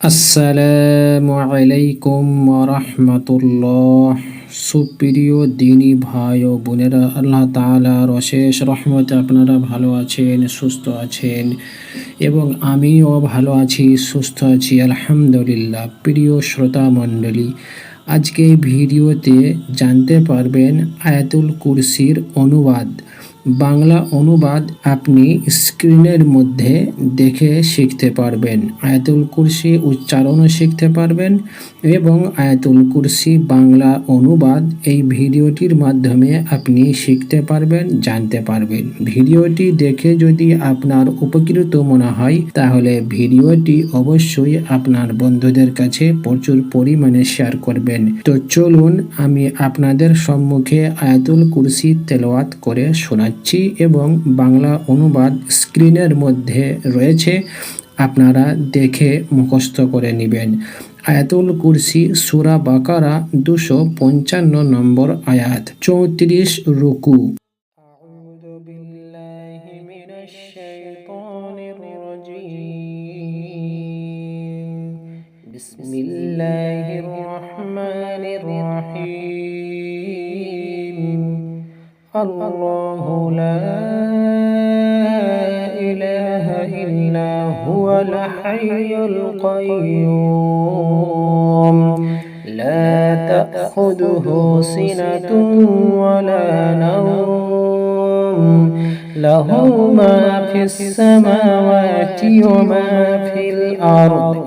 আসসালামু আলাইকুম রহমতুল্লাহ সুপ্রিয় দিনী ভাই ও বোনেরা, আল্লাহ তালার অশেষ রহমতে আপনারা ভালো আছেন, সুস্থ আছেন এবং আমিও ভালো আছি, সুস্থ আছি, আলহামদুলিল্লাহ। প্রিয় শ্রোতা মণ্ডলী, আজকে ভিডিওতে জানতে পারবেন আয়াতুল কুরসির অনুবাদ। বাংলা অনুবাদ আপনি স্ক্রিনের মধ্যে দেখে শিখতে পারবেন। আয়াতুল কুরসি উচ্চারণও শিখতে পারবেন এবং আয়াতুল কুরসি বাংলা অনুবাদ এই ভিডিওটির মাধ্যমে আপনি শিখতে পারবেন, জানতে পারবেন। ভিডিওটি দেখে যদি আপনার উপকৃত মনে হয়, তাহলে ভিডিওটি অবশ্যই আপনার বন্ধুদের কাছে প্রচুর পরিমাণে শেয়ার করবেন। তো চলুন আমি আপনাদের সম্মুখে আয়াতুল কুরসি তেলাওয়াত করে শোনা শোনাচ্ছি এবং বাংলা অনুবাদ স্ক্রিনের মধ্যে রয়েছে আপনারা দেখে মুখস্থ করে নেবেন আয়াতুল কুরসি সুরা বাকারা দুশো পঞ্চান্ন নম্বর আয়াত চৌত্রিশ রুকু بسم الله الله لا إله إلا هو الحي القيوم. لا تأخذه سنة ولا نوم. له ما في السماوات وما في الأرض.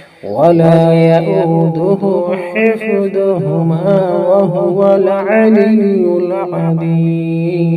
ولا يؤوده حفظهما وهو العلي العظيم.